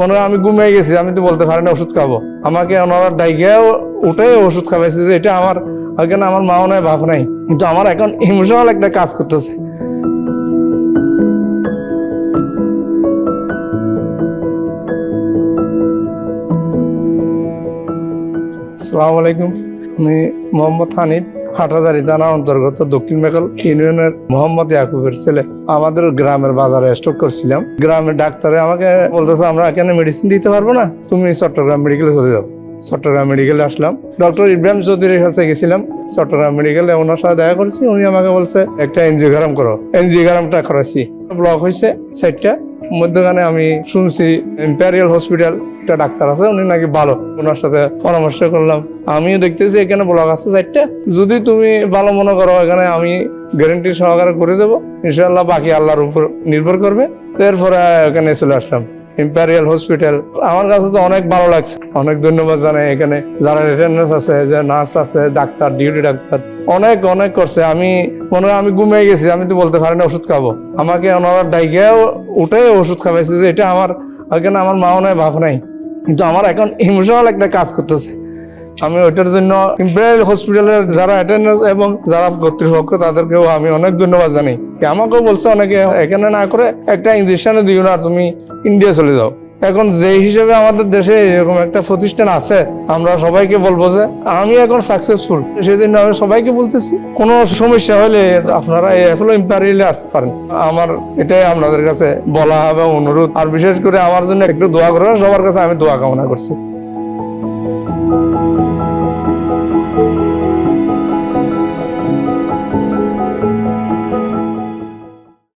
মনে হয় আমি ঘুমিয়ে গেছি, আমি তো বলতে পারি না, ওষুধ খাব। আমাকে ওনারা ডাইগেও উঠে ওষুধ খাওয়াইছে যে এটা আমার ওইখানে আমার মাও নাই, বাপ নাই, কিন্তু আমার এখন ইমোশনাল একটা কাজ করতেছে। আসসালামু আলাইকুম, আমি মোহাম্মদ হানিফ। হাটাদারি থানা অন্তর্গত দক্ষিণ মেকাল ইউনিয়নের মোহাম্মদ ইয়াকুবের ছেলে। আমাদের গ্রামের বাজারে স্টক করছিলাম। গ্রামের ডাক্তারে আমাকে বলতেছে, আমরা এখানে মেডিসিন দিতে পারব না। তুমি চট্টগ্রাম মেডিকেলে চলে যাও। চট্টগ্রাম মেডিকেলে আসলাম। ডক্টর ইব্রাহিম চৌধুরীর কাছে গেছিলাম। চট্টগ্রাম মেডিকেলে ওনার সাথে দেখা করছি। উনি আমাকে বলছে, একটা এনজিওগ্রাম করো। এনজিওগ্রামটা করাইছি। ব্লক হয়েছে সাইডটা মধ্যখানে আমি শুনছি ইম্পেরিয়াল হসপিটাল একটা ডাক্তার আছে, উনি নাকি ভালো। ওনার সাথে পরামর্শ করলাম। আমিও দেখতেছি, এখানে ব্লক আছে চারটা। যদি তুমি ভালো মনে করো, এখানে আমি গ্যারেন্টি সহকারে করে দেবো। ইনশাল্লাহ বাকি আল্লাহর উপর নির্ভর করবে। এরপরে এখানে চলে আসলাম ইম্পেরিয়াল হসপিটাল আমার কাছে তো অনেক ভালো লাগছে। অনেক ধন্যবাদ জানাই এখানে। যারা অ্যাটেন্ডেন্স আছে, যে নার্স আছে, ডাক্তার ডিউটি ডাক্তার, অনেক অনেক করছে। আমি মনে হয় আমি ঘুমিয়ে গেছি, আমি তো বলতে পারি না, ওষুধ খাব। আমাকে ওনারা ডাইগেও উঠে ওষুধ খাওয়াইছে যে এটা আমার এখানে আমার মাও নাই, বাপ নাই। কিন্তু আমার এখন ইমোশনাল একটা কাজ করতেছে। আমি ওইটার জন্য ইম্পেরিয়াল হসপিটালের যারা অ্যাটেন্ডেন্স এবং যারা কর্তৃপক্ষ, তাদেরকেও আমি অনেক ধন্যবাদ জানাই। আমাকেও বলছে অনেকে, এখানে না করে একটা ইঞ্জেকশনে দিও না তুমি ইন্ডিয়া চলে যাও। এখন যে হিসেবে আমাদের দেশে এরকম একটা প্রতিষ্ঠান আছে, আমরা সবাইকে বলব যে আমি এখন সাকসেসফুল জন্য আমি সবাইকে বলতেছি, কোনো সমস্যা হলে আপনারা এই এফলো ইম্পারিয়ালে আসতে পারেন। আমার এটাই আপনাদের কাছে বলা হবে অনুরোধ। আর বিশেষ করে আমার জন্য একটু দোয়া করবেন, সবার কাছে আমি দোয়া কামনা করছি।